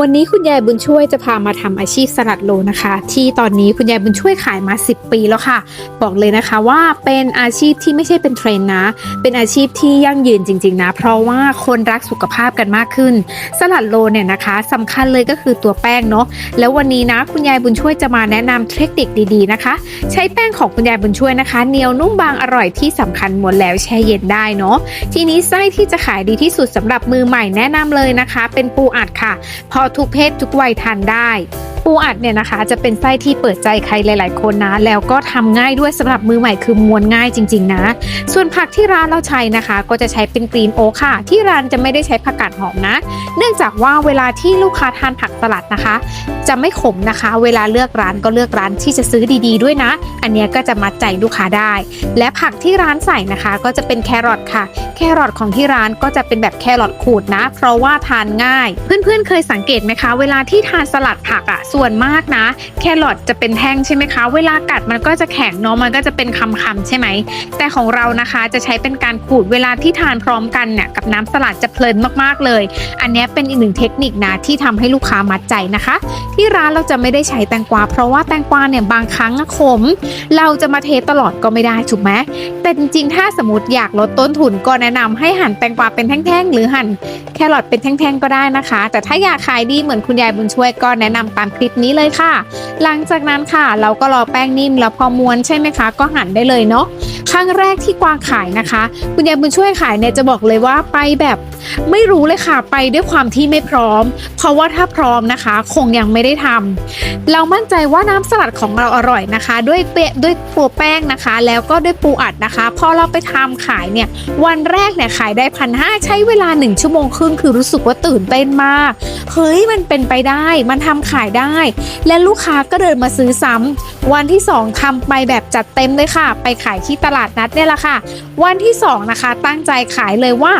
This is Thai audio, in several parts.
วันนี้คุณยายบุญช่วยจะพามาทำอาชีพสลัดโลนะคะ ที่ตอนนี้คุณยายบุญช่วยขายมา 10 ปีแล้วค่ะ บอกเลยนะคะว่าเป็นอาชีพที่ไม่ใช่เป็นเทรนนะ เป็นอาชีพที่ยั่งยืนจริง ๆ นะ เพราะว่าคนรักสุขภาพกันมากขึ้น สลัดโลเนี่ยนะคะสำคัญเลยก็คือตัวแป้งเนาะแล้ววันนี้นะคุณยายบุญช่วยจะมาแนะนำเทคนิคดีๆนะคะ ใช้แป้งของคุณยายบุญช่วยนะคะเหนียวนุ่มบางอร่อยที่สำคัญหมดแล้วแช่เย็นได้เนาะทีนี้ไส้ที่จะขายดีที่สุดสำหรับมือใหม่แนะนำเลยนะคะ เป็นปูอัดค่ะเพอทุกเพศทุกวัยทานได้ ปูอัดเนี่ยนะคะจะเป็นไส้ที่เปิดใจใครหลาย ๆ คนนะ แล้วก็ทำง่ายด้วยสำหรับมือใหม่คือมวนง่ายจริง ๆ นะ ส่วนผักที่ร้านเราใช้นะคะ ก็จะใช้เป็นกรีนโอค่ะ ที่ร้านจะไม่ได้ใช้ผักกาดหอมนะ เนื่องจากว่าเวลาที่ลูกค้าทานผักสลัดนะคะ จะไม่ขมนะคะ เวลาเลือกร้านก็เลือกร้านที่จะซื้อดี ๆ ด้วยนะ อันเนี้ยก็จะมัดใจลูกค้าได้ และผักที่ร้านใส่นะคะ ก็จะเป็นแครอทค่ะ แครอทของที่ร้านก็จะเป็นแบบแครอทขูดนะ เพราะว่าทานง่าย เพื่อนๆเคยสังเกตไหมคะ เวลาที่ทานสลัดผักอะส่วนมากนะ แครอทจะเป็นแท่งใช่ไหมคะ เวลากัดมันก็จะแข็งเนาะมันก็จะเป็นคำๆใช่ไหม แต่ของเรานะคะจะใช้เป็นการขูดเวลาที่ทานพร้อมกันเนี่ยกับน้ำสลัดจะเพลินมากๆเลย อันนี้เป็นอีกหนึ่งเทคนิคนะที่ทำให้ลูกค้ามัดใจนะคะ ที่ร้านเราจะไม่ได้ใช้แตงกวา เพราะว่าแตงกวาเนี่ยบางครั้งขม เราจะมาเทตลอดก็ไม่ได้ถูกไหมแต่จริงๆ ถ้าสมมติอยากลดต้นทุนก็แนะนำให้หั่นแตงกวาเป็นแท่งๆ หรือหั่นแครอทเป็นแท่งๆ ก็ได้นะคะ แต่ถ้าอยากขายดีเหมือนคุณยายบุญช่วยก็แนะนำตามคลิปนี้เลยค่ะ หลังจากนั้นค่ะ เราก็รอแป้งนิ่มแล้วพอม้วนใช่ไหมคะ ก็หั่นได้เลยเนาะ ครั้งแรกที่กวางขายนะคะ คุณยายบุญช่วยขายเนี่ยจะบอกเลยว่าไปแบบไม่รู้เลยค่ะไปด้วยความที่ไม่พร้อม เพราะว่าถ้าพร้อมนะคะ คงยังไม่ได้ทำเรามั่นใจว่าน้ำสลัดของเราอร่อยนะคะ ด้วยเปด้วยตัวแป้งนะคะ แล้วก็ด้วยปูอัดนะคะ พอเราไปทำขายเนี่ยวันแรกเนี่ยขายได้พันห้าใช้เวลา 1 ชั่วโมงครึ่งคือรู้สึกว่าตื่นเต้นมากเฮ้ยมันเป็นไปได้ มันทำขายได้ และลูกค้าก็เดินมาซื้อซ้ำวันที่ 2ทำไปแบบจัดเต็มเลยค่ะ ไปขายที่ตลาดนัดเนี่ยแหละค่ะ วันที่ 2 นะคะ ตั้งใจขายเลยว่า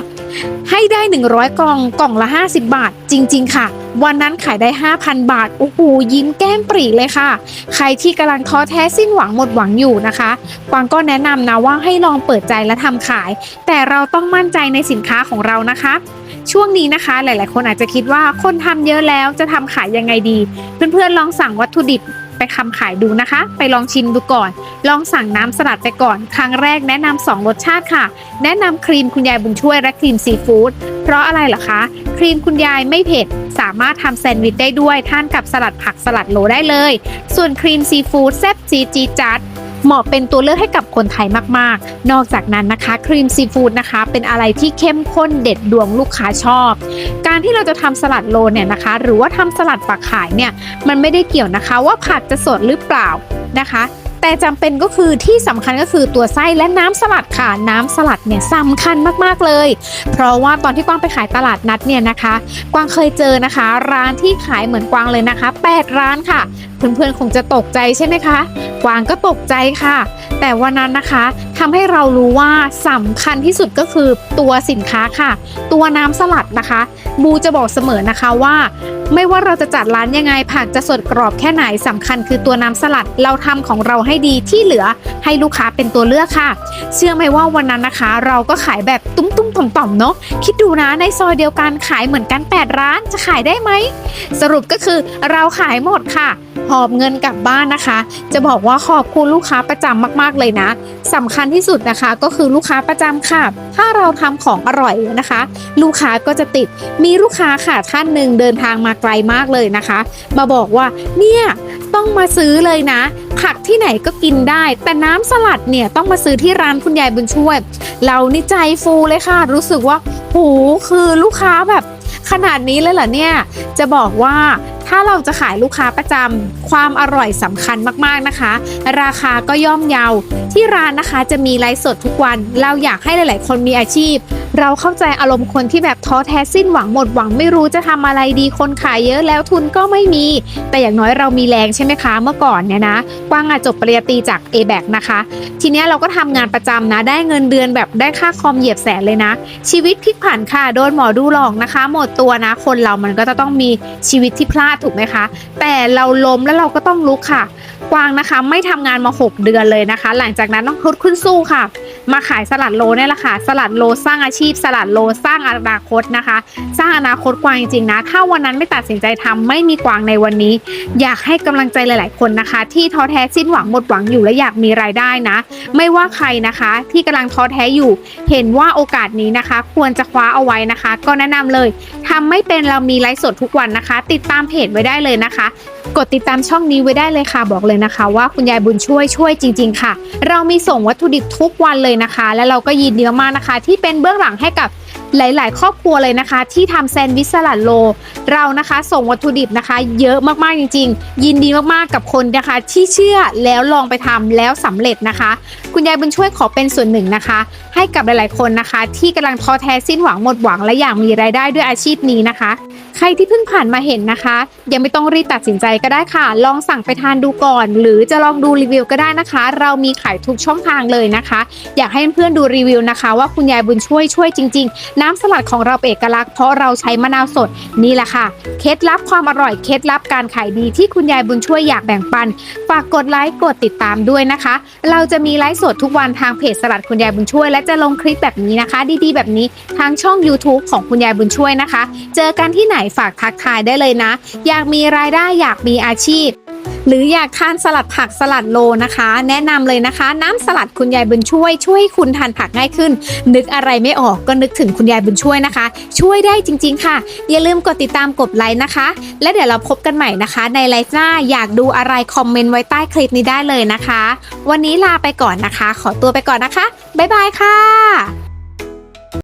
ให้ได้ 100 กล่องกล่องละ 50 บาท จริง ๆ ค่ะ วันนั้นขายได้ 5,000 บาท โอ้โห ยิ้มแก้มปรีเลยค่ะ ใครที่กำลังท้อแท้สิ้นหวังหมดหวังอยู่นะคะกวางก็แนะนำนะว่าให้ลองเปิดใจและทำขาย แต่เราต้องมั่นใจในสินค้าของเรานะคะช่วงนี้นะคะ หลาย ๆ คนอาจจะคิดว่าคนทำเยอะแล้วจะทำขายยังไงดี เพื่อน ๆ ลองสั่งวัตถุดิบ ไปคำขายดูนะคะ ไปลองชิมดูก่อน ลองสั่งน้ำสลัดไปก่อน ครั้งแรกแนะนำสองรสชาติค่ะ แนะนำครีมคุณยายบุญช่วยและครีมซีฟู้ดเพราะอะไรเหรอคะ ครีมคุณยายไม่เผ็ด สามารถทำแซนด์วิชได้ด้วยท่านกับสลัดผักสลัดโลได้เลย ส่วนครีมซีฟู้ดแซ่บจีจีจัด เหมาะเป็นตัวเลือกให้กับคนไทยมากๆ นอกจากนั้นนะคะ ครีมซีฟู้ดนะคะ เป็นอะไรที่เข้มข้นเด็ดดวงลูกค้าชอบ การที่เราจะทำสลัดโลเนี่ยนะคะ หรือว่าทำสลัดปักขายเนี่ยมันไม่ได้เกี่ยวนะคะว่าผักจะสดหรือเปล่านะคะ แต่จำเป็นก็คือที่สำคัญก็คือตัวไส้และน้ำสลัดค่ะ น้ำสลัดเนี่ยสำคัญมากๆเลย เพราะว่าตอนที่กวางไปขายตลาดนัดเนี่ยนะคะ กวางเคยเจอนะคะ ร้านที่ขายเหมือนกวางเลยนะคะ 8 ร้านค่ะ เพื่อนๆคงจะตกใจใช่ไหมคะ กวางก็ตกใจค่ะ แต่วันนั้นนะคะทำให้เรารู้ว่าสำคัญที่สุดก็คือตัวสินค้าค่ะ ตัวน้ำสลัดนะคะ บูจะบอกเสมอนะคะว่าไม่ว่าเราจะจัดร้านยังไงผักจะสดกรอบแค่ไหนสำคัญคือตัวน้ำสลัดเราทำของเราให้ดีที่เหลือให้ลูกค้าเป็นตัวเลือกค่ะ เชื่อไหมว่าวันนั้นนะคะ เราก็ขายแบบตุ้มตุ้มต่อมๆเนาะคิดดูนะในซอยเดียวกันขายเหมือนกัน 8 ร้านจะขายได้ไหมสรุปก็คือเราขายหมดค่ะ หอบเงินกลับบ้านนะคะ จะบอกว่าขอบคุณลูกค้าประจำมาก ๆเลยนะสำคัญที่สุดนะคะก็คือลูกค้าประจำค่ะ ถ้าเราทำของอร่อยนะคะ ลูกค้าก็จะติดมีลูกค้าค่ะท่านหนึ่งเดินทางมาไกลมากเลยนะคะ มาบอกว่าเนี่ยต้องมาซื้อเลยนะผักที่ไหนก็กินได้ แต่น้ำสลัดเนี่ยต้องมาซื้อที่ร้านคุณยายบุญช่วย เรานี่ใจฟูเลยค่ะ รู้สึกว่าโหคือลูกค้าแบบขนาดนี้เลยเหรอเนี่ย จะบอกว่า ถ้าเราจะขายลูกค้าประจำความอร่อยสำคัญมากๆนะคะ ราคาก็ย่อมเยา ที่ร้านนะคะจะมีไลฟ์สดทุกวัน เราอยากให้หลาย ๆ คนมีอาชีพ เราเข้าใจอารมณ์คนที่แบบท้อแท้สิ้นหวังหมดหวังไม่รู้จะทำอะไรดีคนขายเยอะแล้วทุนก็ไม่มี แต่อย่างน้อยเรามีแรงใช่ไหมคะ เมื่อก่อนเนี่ยนะกว้างอะจบปริญญาตรีจาก a b a c นะคะ ทีนี้เราก็ทำงานประจำนะ ได้เงินเดือนแบบได้ค่าคอมเหยียบแสนเลยนะ ชีวิตพลิกผันค่ะโดนหมอดูหลอกนะคะ หมดตัวนะ คนเรามันก็จะต้องมีชีวิตที่พลาดถูกไหมคะ แต่เราล้มแล้วเราก็ต้องลุกค่ะ กวางนะคะไม่ทำงานมา 6 เดือนเลยนะคะ หลังจากนั้นต้องฮึดขึ้นสู้ค่ะ มาขายสลัดโลเนี่ยแหละค่ะ สลัดโลสร้างอาชีพ สลัดโลสร้างอนาคตนะคะ สร้างอนาคตกวางจริงๆนะ ถ้าวันนั้นไม่ตัดสินใจทำไม่มีกวางในวันนี้ อยากให้กำลังใจหลาย ๆ คนนะคะ ที่ท้อแท้สิ้นหวังหมดหวังอยู่และอยากมีรายได้นะ ไม่ว่าใครนะคะ ที่กำลังท้อแท้อยู่ เห็นว่าโอกาสนี้นะคะ ควรจะคว้าเอาไว้นะคะ ก็แนะนำเลยทำไม่เป็นเรามีไลฟ์สดทุกวันนะคะ ติดตามเพจไว้ได้เลยนะคะ กดติดตามช่องนี้ไว้ได้เลยค่ะ บอกเลยนะคะ ว่าคุณยายบุญช่วยช่วยจริง ๆ ค่ะ เรามีส่งวัตถุดิบทุกวันเลยนะคะ และเราก็ยินดีมากๆนะคะ ที่เป็นเบื้องหลังให้กับ หลาย ๆ ครอบครัวเลยนะคะ ที่ทำแซนด์วิชสลัดโล เรานะคะส่งวัตถุดิบนะคะ เยอะมาก ๆ จริง ๆ ยินดีมาก ๆ กับคนนะคะ ที่เชื่อแล้วลองไปทำแล้วสำเร็จนะคะ คุณยายบุญช่วยขอเป็นส่วนหนึ่งนะคะ ให้กับหลาย ๆ คนนะคะ ที่กำลังท้อแท้สิ้นหวังหมดหวังและอยากมีรายได้ด้วยอาชีพนี้นะคะ ใครที่เพิ่งผ่านมาเห็นนะคะ ยังไม่ต้องรีบตัดสินใจก็ได้ค่ะ ลองสั่งไปทานดูก่อน หรือจะลองดูรีวิวก็ได้นะคะ เรามีขายทุกช่องทางเลยนะคะ อยากให้เพื่อนๆดูรีวิวนะคะ ว่าคุณยายบุญช่วยช่วยจริง ๆน้ำสลัดของเราเป็นเอกลักษณ์เพราะเราใช้มะนาวสดนี่แหละค่ะ เคล็ดลับความอร่อยเคล็ดลับการขายดีที่คุณยายบุญช่วยอยากแบ่งปัน ฝากกดไลค์กดติดตามด้วยนะคะ เราจะมีไลฟ์สดทุกวันทางเพจสลัดคุณยายบุญช่วย และจะลงคลิปแบบนี้นะคะ ดีๆ แบบนี้ทางช่อง YouTube ของคุณยายบุญช่วยนะคะ เจอกันที่ไหนฝากทักทายได้เลยนะ อยากมีรายได้อยากมีอาชีพ หรืออยากทานสลัดผักสลัดโลนะคะ แนะนำเลยนะคะ น้ำสลัดคุณยายบุญช่วยช่วยให้คุณทานผักง่ายขึ้น นึกอะไรไม่ออกก็นึกถึงคุณยายบุญช่วยนะคะ ช่วยได้จริง ๆ ค่ะ อย่าลืมกดติดตามกดไลค์นะคะ และเดี๋ยวเราพบกันใหม่นะคะ ในไลฟ์หน้าอยากดูอะไรคอมเมนต์ไว้ใต้คลิปนี้ได้เลยนะคะ วันนี้ลาไปก่อนนะคะ ขอตัวไปก่อนนะคะบ๊ายบายค่ะ